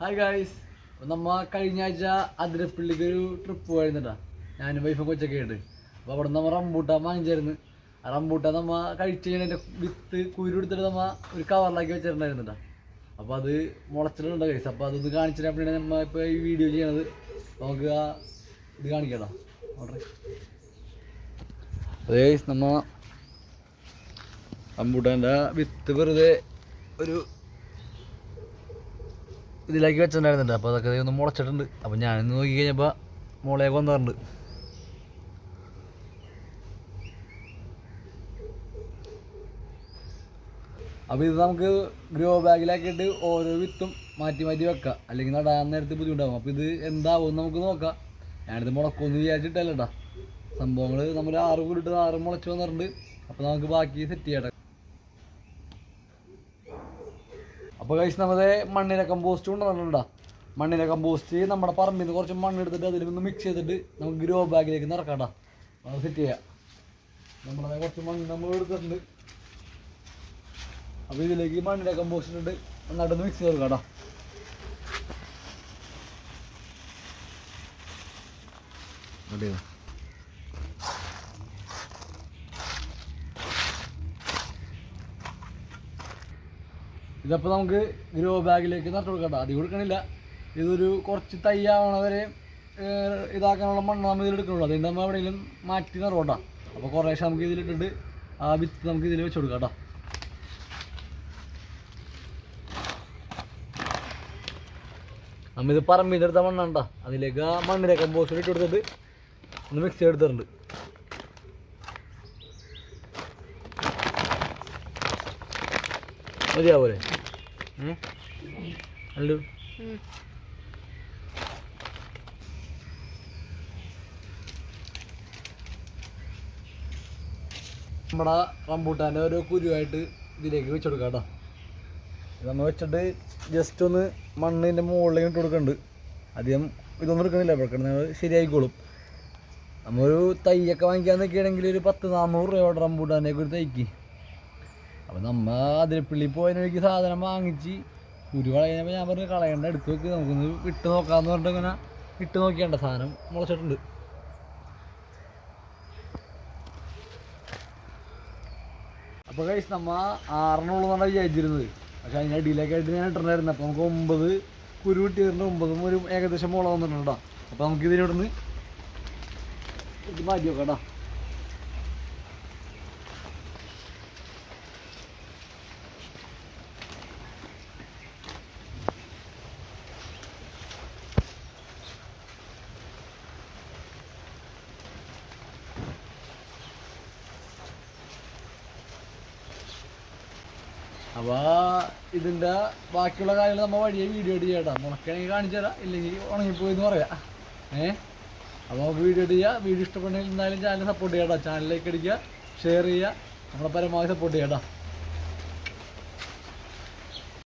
Hi guys നമ്മ കഴിഞ്ഞ ആഴ്ച അതിരപ്പള്ളിക്ക് ഒരു ട്രിപ്പ് പോയിരുന്നുട്ടാ ഞാനും വൈഫും കൊച്ചൊക്കെ ഉണ്ട് അപ്പോൾ അവിടെ നമ്മ റംബൂട്ടാൻ വാങ്ങിച്ചായിരുന്നു. ആ റംബൂട്ടാൻ നമ്മ കഴിച്ച് കഴിഞ്ഞാൽ വിത്ത് കുരു എടുത്തിട്ട് നമ്മ ഒരു കവറിലാക്കി വെച്ചിട്ടുണ്ടായിരുന്നുട്ടാ അപ്പോൾ അത് മുളച്ചിട്ടുണ്ട് ഗൈസ് അപ്പോൾ അതൊന്ന് കാണിച്ചിട്ട് അപ്പോഴാണ് നമ്മ ഇപ്പോൾ ഈ വീഡിയോ ചെയ്യണത്. നമുക്ക് ആ ഇത് കാണിക്കട്ടോ ഓർഡർ അതെ നമ്മ റംബൂട്ടാന്റെ വിത്ത് വെറുതെ ഒരു ഇതിലേക്ക് വെച്ചിട്ടുണ്ടായിരുന്നുണ്ട് അപ്പോൾ അതൊക്കെ ഒന്ന് മുളച്ചിട്ടുണ്ട്. അപ്പോൾ ഞാനിന്ന് നോക്കി കഴിഞ്ഞപ്പോൾ മുളയൊക്കെ വന്നിട്ടുണ്ട് അപ്പോൾ ഇത് നമുക്ക് ഗ്രോ ബാഗിലാക്കിയിട്ട് ഓരോ വിത്തും മാറ്റി മാറ്റി വെക്കാം. അല്ലെങ്കിൽ നടാൻ നേരത്തെ ബുദ്ധിമുട്ടാകും അപ്പോൾ ഇത് എന്താവും നമുക്ക് നോക്കാം. ഞാനിത് മുളക്കൊന്ന് വിചാരിച്ചിട്ടല്ല കേട്ടോ സംഭവങ്ങൾ നമ്മൾ ആറ് കൂടിയിട്ട് ആറ് മുളച്ച് വന്നിട്ടുണ്ട്. അപ്പോൾ നമുക്ക് ബാക്കി സെറ്റ് ചെയ്യട്ടെ അപ്പോൾ കഴിച്ച് നമ്മുടെ മണ്ണിര കമ്പോസ്റ്റ് കൊണ്ടുവന്നിട്ടുണ്ടോ മണ്ണിര കമ്പോസ്റ്റ് നമ്മുടെ പറമ്പിൽ നിന്ന് കുറച്ച് മണ്ണെടുത്തിട്ട് അതിൽ നിന്ന് മിക്സ് ചെയ്തിട്ട് നമുക്ക് ഗ്രോ ബാഗിലേക്ക് നിറക്കാട്ടോ. അത് സെറ്റ് ചെയ്യാം. നമ്മുടെ കുറച്ച് മണ്ണ് നമ്മൾ എടുത്തിട്ടുണ്ട്. അപ്പോൾ ഇതിലേക്ക് മണ്ണിര കമ്പോസ്റ്റ് ഇട്ട് നന്നായിട്ടൊന്ന് മിക്സ് ചെയ്ത് കേട്ടോ ഇതപ്പോൾ നമുക്ക് ഗ്രോ ബാഗിലേക്ക് നട്ടു കൊടുക്കണ്ട അടി കൊടുക്കണില്ല. ഇതൊരു കുറച്ച് ഏഹ്, ഇതാക്കാനുള്ള മണ്ണ് നമ്മൾ ഇതിൽ എടുക്കണുള്ളൂ. അതുകൊണ്ട് നമ്മൾ എവിടെയെങ്കിലും മാറ്റി നിറവട്ടാ അപ്പോൾ കുറേശ്ശെ നമുക്ക് ഇതിലിട്ടിട്ട് ആ വിത്ത് നമുക്ക് ഇതിൽ വെച്ച് കൊടുക്കാം കേട്ടോ. നമ്മ ഇത് പറമ്പിൽ മണ്ണാണ്ടാ അതിലേക്ക് ആ മണ്ണിലെ കമ്പോസ്റ്റ് ഇട്ട് കൊടുത്തിട്ട് ഒന്ന് മിക്സ് ചെയ്തെടുത്തിട്ടുണ്ട്. മതിയാവൂലേ? അല്ലു. നമ്മുടെ റംബൂട്ടാന്റെ ഓരോ കുരുവായിട്ട് ഇതിലേക്ക് വെച്ചെടുക്കാം കേട്ടോ. ഇതൊന്ന് വെച്ചിട്ട് ജസ്റ്റ് ഒന്ന് മണ്ണിന്റെ മുകളിലേക്ക് ഇട്ട് കൊടുക്കുന്നുണ്ട് അധികം ഇതൊന്നും എടുക്കണില്ല വെക്കുന്നത് ശരിയായിക്കോളും. നമ്മൊരു തൈയൊക്കെ വാങ്ങിക്കാൻ നിൽക്കുകയാണെങ്കിൽ ഒരു പത്ത് നാന്നൂറ് രൂപയുടെ റംബൂട്ടാന്റെയൊക്കെ ഒരു തൈക്ക്. അപ്പോൾ നമ്മ അതിരപ്പള്ളി പോയതിന് സാധനം വാങ്ങിച്ച് കുരു കളയുമ്പോൾ ഞാൻ പറഞ്ഞു കളയണ്ട എടുത്ത് വെക്ക് നമുക്കൊന്ന് ഇട്ട് നോക്കാമെന്ന് പറഞ്ഞിട്ട് ഇങ്ങനെ ഇട്ട് നോക്കിയണ്ട സാധനം മുളച്ചിട്ടുണ്ട്. അപ്പോൾ കഴിച്ച് നമ്മ ആറെണ്ണുള്ളൂ എന്നാണ് വിചാരിച്ചിരുന്നത്. പക്ഷേ അതിന്റെ അടിയിലേക്കായിട്ട് ഞാൻ ഇട്ടിട്ടുണ്ടായിരുന്നു. അപ്പോൾ നമുക്ക് ഒമ്പത് കുരു കിട്ടിയിട്ടുണ്ട്. ഒമ്പതും ഒരു ഏകദേശം മുള വന്നിട്ടുണ്ട് കേട്ടോ അപ്പോൾ നമുക്ക് ഇതിനോടൊന്ന് ഇത് മാറ്റി നോക്കാം കേട്ടോ അപ്പോൾ ഇതിന്റെ ബാക്കിയുള്ള കാര്യങ്ങൾ നമ്മൾ വഴിയെ വീഡിയോ എഡിറ്റ് ചെയ്യാം മുളക്കണമെങ്കിൽ കാണിച്ചു തരാം. ഇല്ലെങ്കിൽ ഉണങ്ങിപ്പോയി എന്ന് പറയാം. ഏ? അപ്പോൾ നമുക്ക് വീഡിയോ എഡിറ്റ് ചെയ്യുക വീഡിയോ ഇഷ്ടപ്പെട്ടെങ്കിൽ എന്തായാലും ചാനൽ സപ്പോർട്ട് ചെയ്യാം ചാനലിലേക്ക് അടിക്കുക ഷെയർ ചെയ്യുക. നമ്മളെ പരമാവധി സപ്പോർട്ട് ചെയ്യാം.